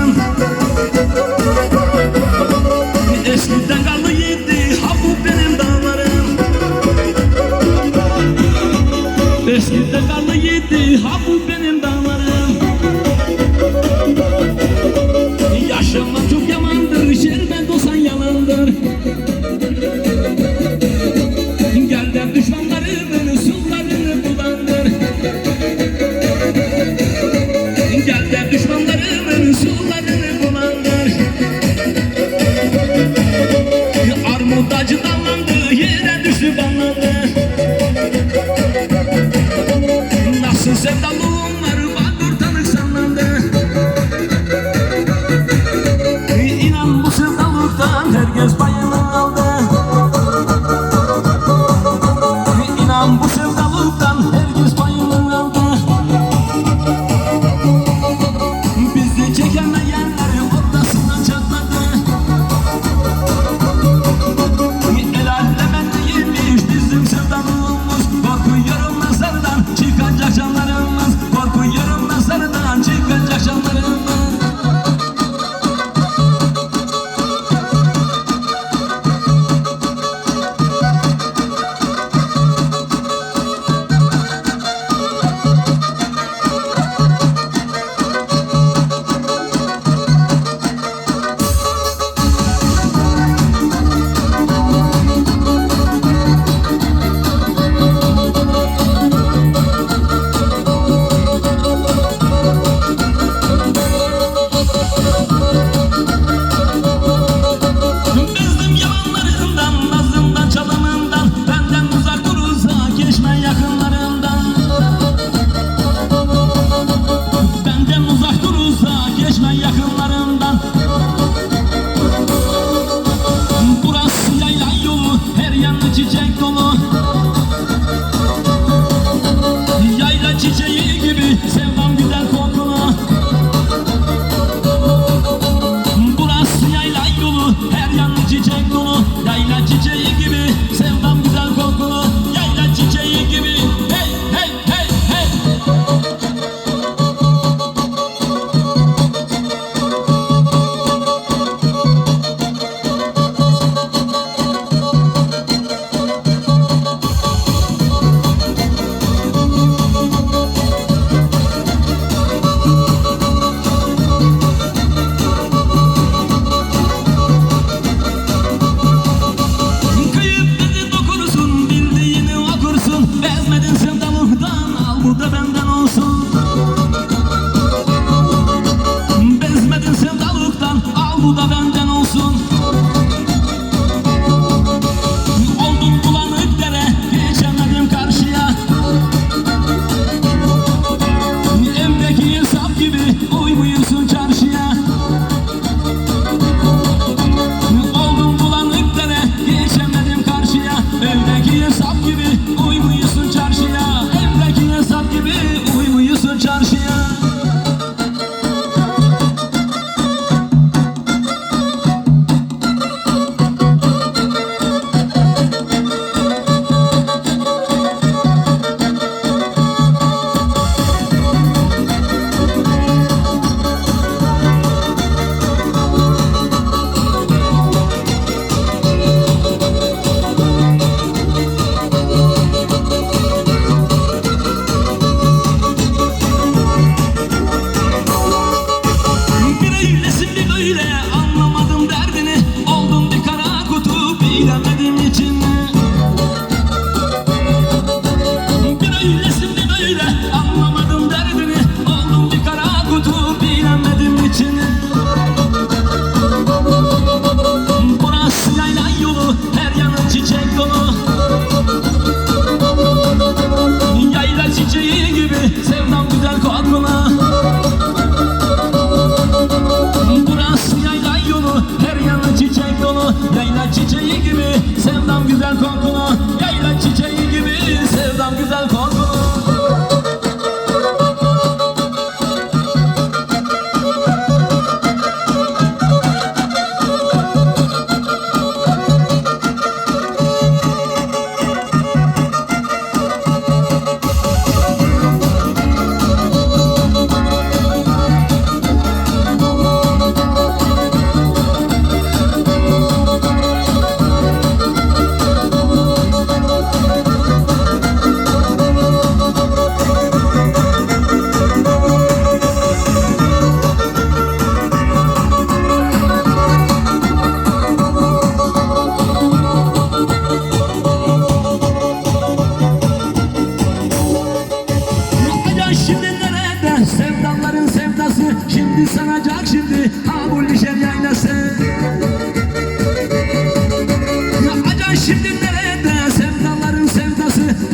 aman Eskiden kaldı yedi ha bu benim dağlarım. Eskiden kaldı yedi Cause by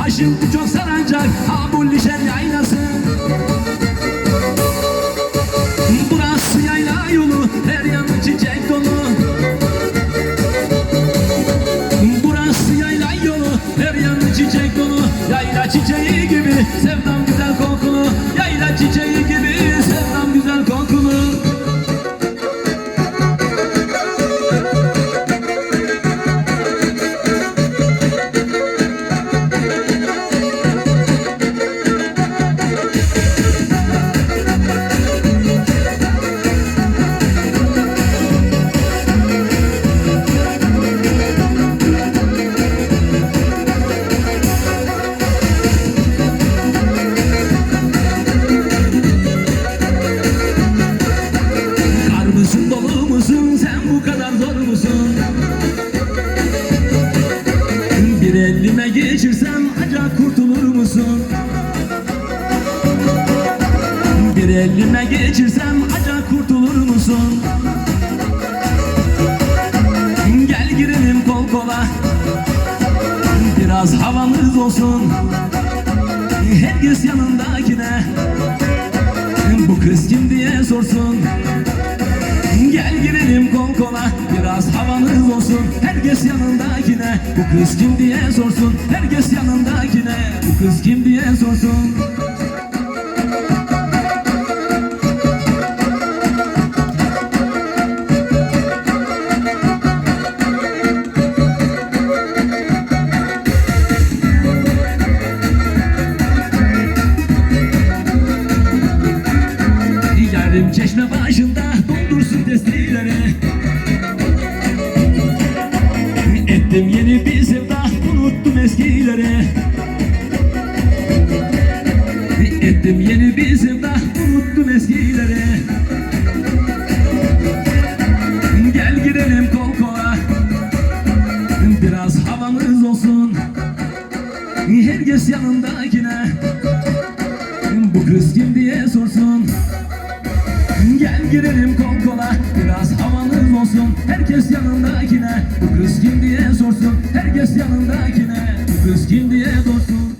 olacak ha bu lişer yaylası. Burası yayla yolu her yanı çiçek dolu. Burası yayla yolu her yanı çiçek dolu. Yayla çiçeği gibi sevdam güzel geçirsem acaba kurtulur musun? Gel girelim kol kola Biraz havamız olsun. Herkes yanındakine bu kız kim diye sorsun. Gel girelim kol kola Biraz havanız olsun. Herkes yanındakine Bu kız kim diye sorsun. Herkes yanındakine Bu kız kim diye sorsun çeşme başında doldursun testileri Ettim yeni bir sevda unuttum eskileri Ettim yeni bir sevda unuttum eskileri Gel girelim kol Biraz havamız olsun. Herkes yanındakine. Bu kız kim diye sorsun Gel girelim kol kola. Biraz havanız olsun. Herkes yanındakine. Bu kız kim diye sorsun. Herkes yanındakine. Bu kız kim diye sorsun